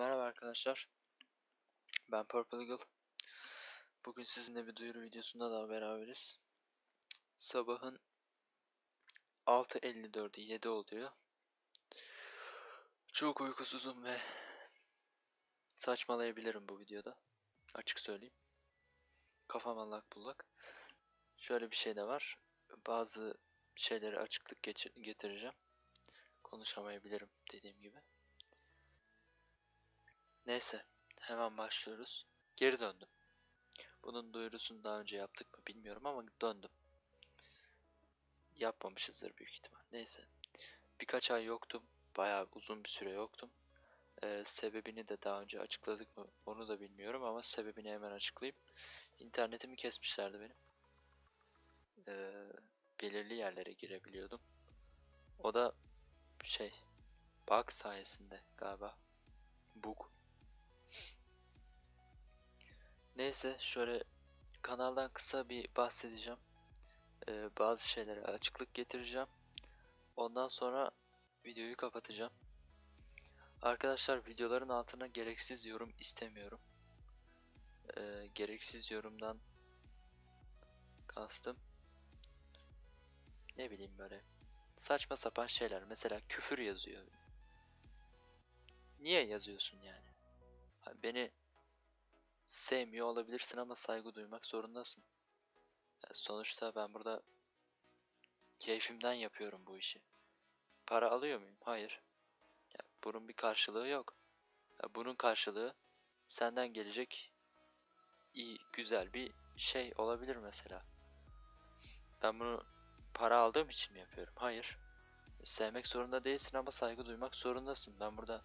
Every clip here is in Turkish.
Merhaba arkadaşlar. Ben Purple Eagle. Bugün sizinle bir duyuru videosunda daha beraberiz. Sabahın 6.54'ü 7 oluyor. Çok uykusuzum ve saçmalayabilirim bu videoda. Açık söyleyeyim. Kafam allak bullak. Şöyle bir şey de var. Bazı şeyleri açıklık getireceğim. Konuşamayabilirim dediğim gibi. Neyse hemen başlıyoruz. Geri döndüm. Bunun duyurusunu daha önce yaptık mı bilmiyorum ama döndüm. Yapmamışızdır büyük ihtimal. Neyse. Birkaç ay yoktum. Bayağı uzun bir süre yoktum. Ee, sebebini de daha önce açıkladık mı onu da bilmiyorum ama sebebini hemen açıklayayım. İnternetimi kesmişlerdi benim. Ee, belirli yerlere girebiliyordum. O da şey bug sayesinde galiba. Bug. Neyse şöyle kanaldan kısa bir bahsedeceğim. Ee, bazı şeylere açıklık getireceğim. Ondan sonra videoyu kapatacağım. Arkadaşlar videoların altına gereksiz yorum istemiyorum. Ee, gereksiz yorumdan kastım ne bileyim böyle saçma sapan şeyler. Mesela küfür yazıyor. Niye yazıyorsun yani? Beni sevmiyor olabilirsin ama saygı duymak zorundasın. Yani sonuçta ben burada keyfimden yapıyorum bu işi. Para alıyor muyum? Hayır. Ya bunun bir karşılığı yok. Ya bunun karşılığı senden gelecek iyi, güzel bir şey olabilir mesela. Ben bunu para aldığım için mi yapıyorum? Hayır. Sevmek zorunda değilsin ama saygı duymak zorundasın. Ben burada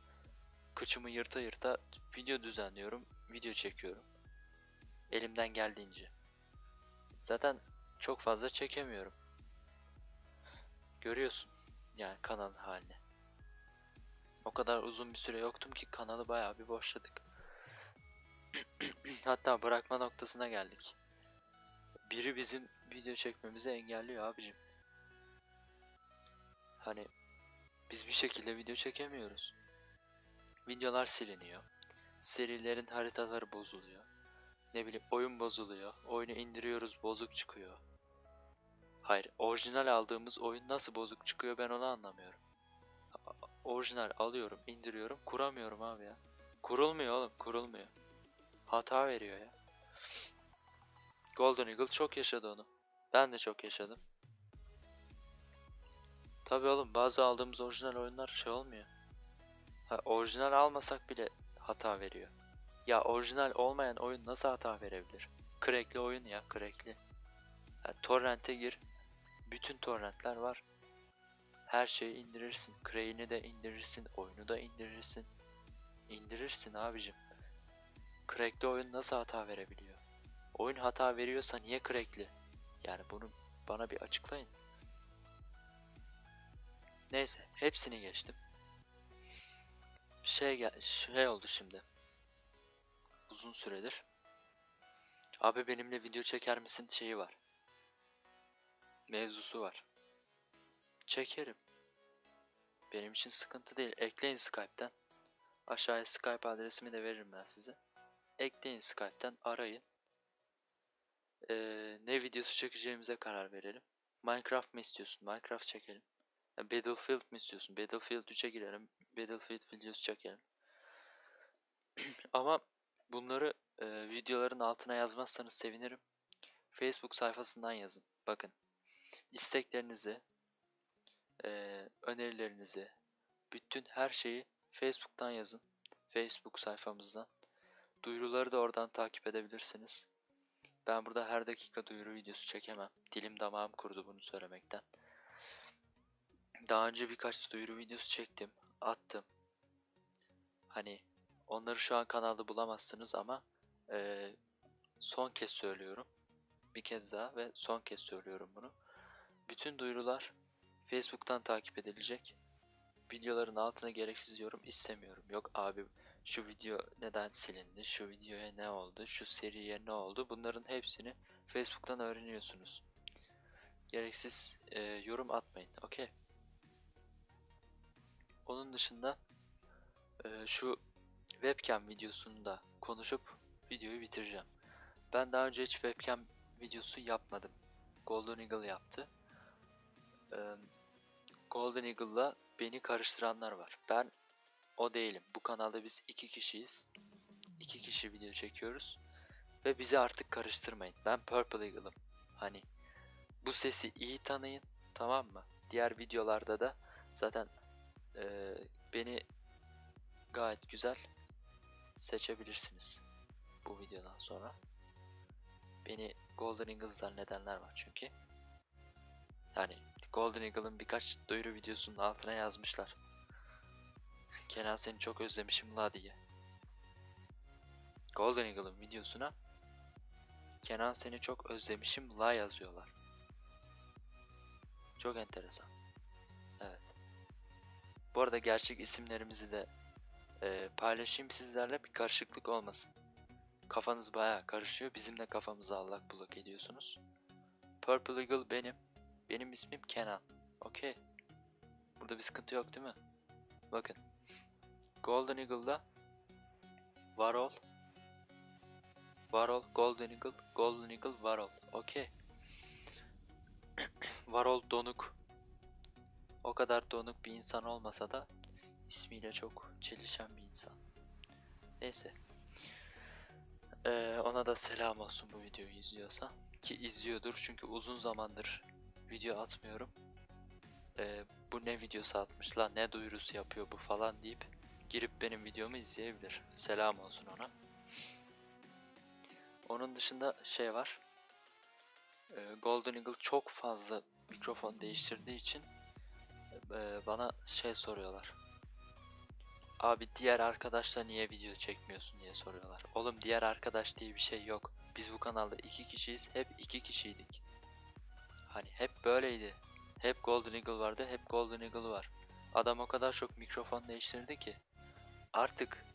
kıçımı yırta yırta video düzenliyorum, video çekiyorum. Elimden geldiğince. Zaten çok fazla çekemiyorum. Görüyorsun yani kanalın halini. O kadar uzun bir süre yoktum ki kanalı bayağı bir boşladık. Hatta bırakma noktasına geldik. Biri bizim video çekmemizi engelliyor abicim. Hani biz bir şekilde video çekemiyoruz. Videolar siliniyor. Serilerin haritaları bozuluyor. Ne bileyim oyun bozuluyor. Oyunu indiriyoruz bozuk çıkıyor. Hayır orijinal aldığımız oyun nasıl bozuk çıkıyor ben onu anlamıyorum. Orijinal alıyorum indiriyorum kuramıyorum abi ya. Kurulmuyor oğlum kurulmuyor. Hata veriyor ya. Golden Eagle çok yaşadı onu. Ben de çok yaşadım. Tabi oğlum bazı aldığımız orijinal oyunlar şey olmuyor. Ha, orijinal almasak bile hata veriyor. Ya orijinal olmayan oyun nasıl hata verebilir? Crackli oyun ya crackli. Ya, torrent'e gir. Bütün torrentler var. Her şeyi indirirsin. Crack'ini de indirirsin. Oyunu da indirirsin. İndirirsin abicim. Crackli oyun nasıl hata verebiliyor? Oyun hata veriyorsa niye crackli? Yani bunu bana bir açıklayın. Neyse hepsini geçtim şey gel şey oldu şimdi. Uzun süredir. Abi benimle video çeker misin şeyi var. Mevzusu var. Çekerim. Benim için sıkıntı değil. Ekleyin Skype'ten. Aşağıya Skype adresimi de veririm ben size. Ekleyin Skype'ten arayın. Ee, ne videosu çekeceğimize karar verelim. Minecraft mı istiyorsun? Minecraft çekelim. Battlefield mi istiyorsun? Battlefield 3'e girelim. Battlefield videosu çekelim. Ama bunları e, videoların altına yazmazsanız sevinirim. Facebook sayfasından yazın. Bakın. isteklerinizi, e, önerilerinizi, bütün her şeyi Facebook'tan yazın. Facebook sayfamızdan. Duyuruları da oradan takip edebilirsiniz. Ben burada her dakika duyuru videosu çekemem. Dilim damağım kurudu bunu söylemekten. Daha önce birkaç duyuru videosu çektim, attım. Hani onları şu an kanalda bulamazsınız ama e, son kez söylüyorum. Bir kez daha ve son kez söylüyorum bunu. Bütün duyurular Facebook'tan takip edilecek. Videoların altına gereksiz yorum istemiyorum. Yok abi şu video neden silindi, şu videoya ne oldu, şu seriye ne oldu bunların hepsini Facebook'tan öğreniyorsunuz. Gereksiz e, yorum atmayın. Okey. Onun dışında e, şu webcam videosunda konuşup videoyu bitireceğim. Ben daha önce hiç webcam videosu yapmadım. Golden Eagle yaptı. Ee, Golden Eagle'la beni karıştıranlar var. Ben o değilim. Bu kanalda biz iki kişiyiz. İki kişi video çekiyoruz. Ve bizi artık karıştırmayın. Ben Purple Eagle'ım. Hani bu sesi iyi tanıyın. Tamam mı? Diğer videolarda da zaten e, beni gayet güzel seçebilirsiniz. Bu videodan sonra. Beni Golden Eagle zannedenler var çünkü. Yani Golden Eagle'ın birkaç duyuru videosunun altına yazmışlar. Kenan seni çok özlemişim la diye. Golden Eagle'ın videosuna Kenan seni çok özlemişim la yazıyorlar. Çok enteresan. Bu arada gerçek isimlerimizi de e, paylaşayım sizlerle bir karışıklık olmasın. Kafanız bayağı karışıyor. Bizim de kafamızı allak bullak ediyorsunuz. Purple Eagle benim. Benim ismim Kenan. Okey. Burada bir sıkıntı yok değil mi? Bakın. Golden Eagle'da Varol Varol Golden Eagle Golden Eagle Varol. Okey. Varol donuk. O kadar donuk bir insan olmasa da ismiyle çok çelişen bir insan. Neyse. Ee, ona da selam olsun bu videoyu izliyorsa. Ki izliyordur çünkü uzun zamandır video atmıyorum. Ee, bu ne videosu atmış lan ne duyurusu yapıyor bu falan deyip girip benim videomu izleyebilir. Selam olsun ona. Onun dışında şey var. Ee, Golden Eagle çok fazla mikrofon değiştirdiği için e, bana şey soruyorlar. Abi diğer arkadaşla niye video çekmiyorsun diye soruyorlar. Oğlum diğer arkadaş diye bir şey yok. Biz bu kanalda iki kişiyiz. Hep iki kişiydik. Hani hep böyleydi. Hep Golden Eagle vardı. Hep Golden Eagle var. Adam o kadar çok mikrofon değiştirdi ki. Artık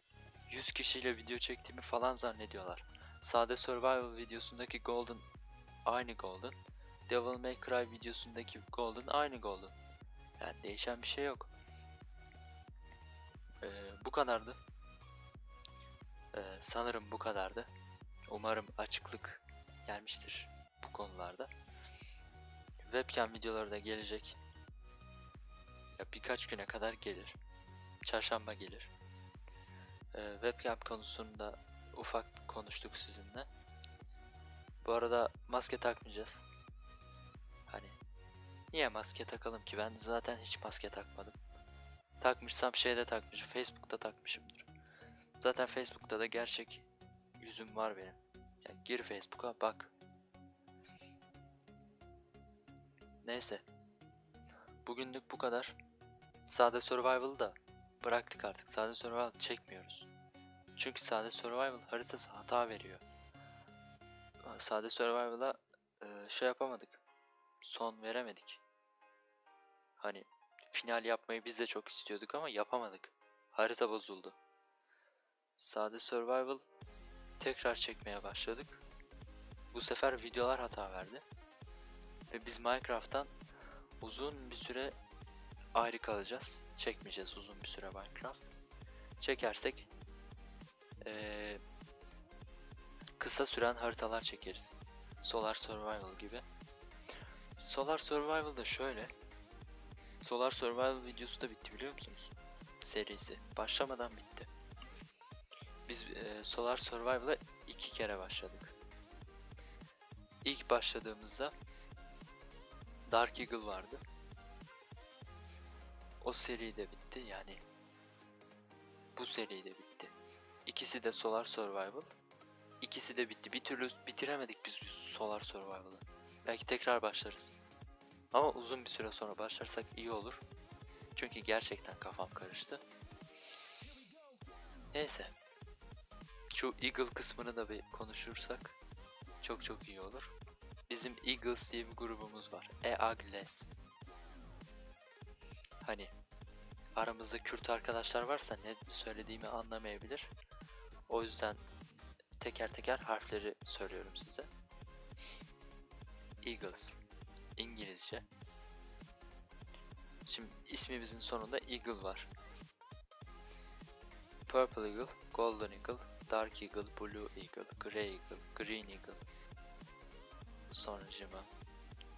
100 kişiyle video çektiğimi falan zannediyorlar. Sade Survival videosundaki Golden aynı Golden. Devil May Cry videosundaki Golden aynı Golden. Yani değişen bir şey yok. Ee, bu kadardı. Ee, sanırım bu kadardı. Umarım açıklık gelmiştir bu konularda. Webcam videoları da gelecek. Ya birkaç güne kadar gelir. Çarşamba gelir. Ee, webcam konusunda ufak konuştuk sizinle. Bu arada maske takmayacağız. Niye maske takalım ki? Ben zaten hiç maske takmadım. Takmışsam şeyde takmışım. Facebook'ta takmışımdır. Zaten Facebook'ta da gerçek yüzüm var benim. Yani gir Facebook'a bak. Neyse. Bugünlük bu kadar. Sade Survival'ı da bıraktık artık. Sade Survival çekmiyoruz. Çünkü Sade Survival haritası hata veriyor. Sade Survival'a e, şey yapamadık. Son veremedik. Hani final yapmayı biz de çok istiyorduk ama yapamadık. Harita bozuldu. Sade Survival tekrar çekmeye başladık. Bu sefer videolar hata verdi. Ve biz Minecraft'tan uzun bir süre ayrı kalacağız. Çekmeyeceğiz uzun bir süre Minecraft. Çekersek ee, kısa süren haritalar çekeriz. Solar Survival gibi. Solar Survival da şöyle. Solar Survival videosu da bitti biliyor musunuz? Serisi. Başlamadan bitti. Biz e, Solar Survival'a iki kere başladık. İlk başladığımızda Dark Eagle vardı. O seri de bitti yani. Bu seri de bitti. İkisi de Solar Survival. İkisi de bitti. Bir türlü bitiremedik biz Solar Survival'ı. Belki tekrar başlarız. Ama uzun bir süre sonra başlarsak iyi olur. Çünkü gerçekten kafam karıştı. Neyse. Şu Eagle kısmını da bir konuşursak çok çok iyi olur. Bizim Eagles diye bir grubumuz var. E-Agles. Hani aramızda Kürt arkadaşlar varsa ne söylediğimi anlamayabilir. O yüzden teker teker harfleri söylüyorum size. Eagles. İngilizce. Şimdi ismimizin sonunda Eagle var. Purple Eagle, Golden Eagle, Dark Eagle, Blue Eagle, Grey Eagle, Green Eagle. Sonucuma.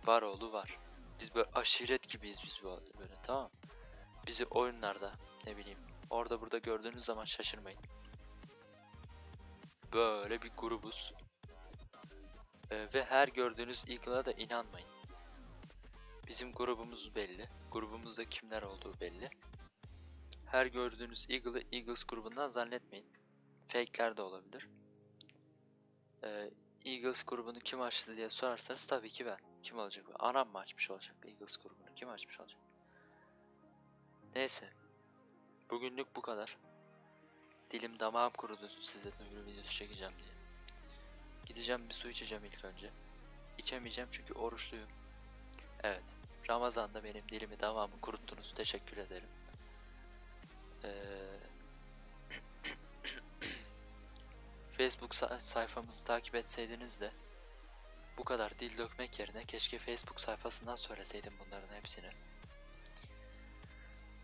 Var oğlu var. Biz böyle aşiret gibiyiz biz böyle tamam? Bizi oyunlarda ne bileyim orada burada gördüğünüz zaman şaşırmayın. Böyle bir grubuz. Ee, ve her gördüğünüz Eagle'a da inanmayın. Bizim grubumuz belli. Grubumuzda kimler olduğu belli. Her gördüğünüz Eagle'ı Eagles grubundan zannetmeyin. Fake'ler de olabilir. Ee, Eagles grubunu kim açtı diye sorarsanız tabii ki ben. Kim olacak? Anam mı açmış olacak Eagles grubunu? Kim açmış olacak? Neyse. Bugünlük bu kadar. Dilim damağım kurudu size duyuru videosu çekeceğim diye. Gideceğim bir su içeceğim ilk önce. İçemeyeceğim çünkü oruçluyum. Evet. Ramazan'da benim dilimi damağımı kuruttunuz. Teşekkür ederim. Ee, Facebook sa- sayfamızı takip etseydiniz de bu kadar dil dökmek yerine keşke Facebook sayfasından söyleseydim bunların hepsini.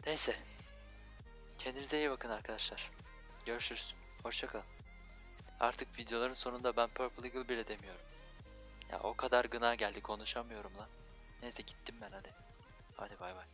Neyse. Kendinize iyi bakın arkadaşlar. Görüşürüz. Hoşçakalın. Artık videoların sonunda ben Purple Eagle bile demiyorum. Ya o kadar gına geldi konuşamıyorum lan. Neyse gittim ben hadi. Hadi bay bay.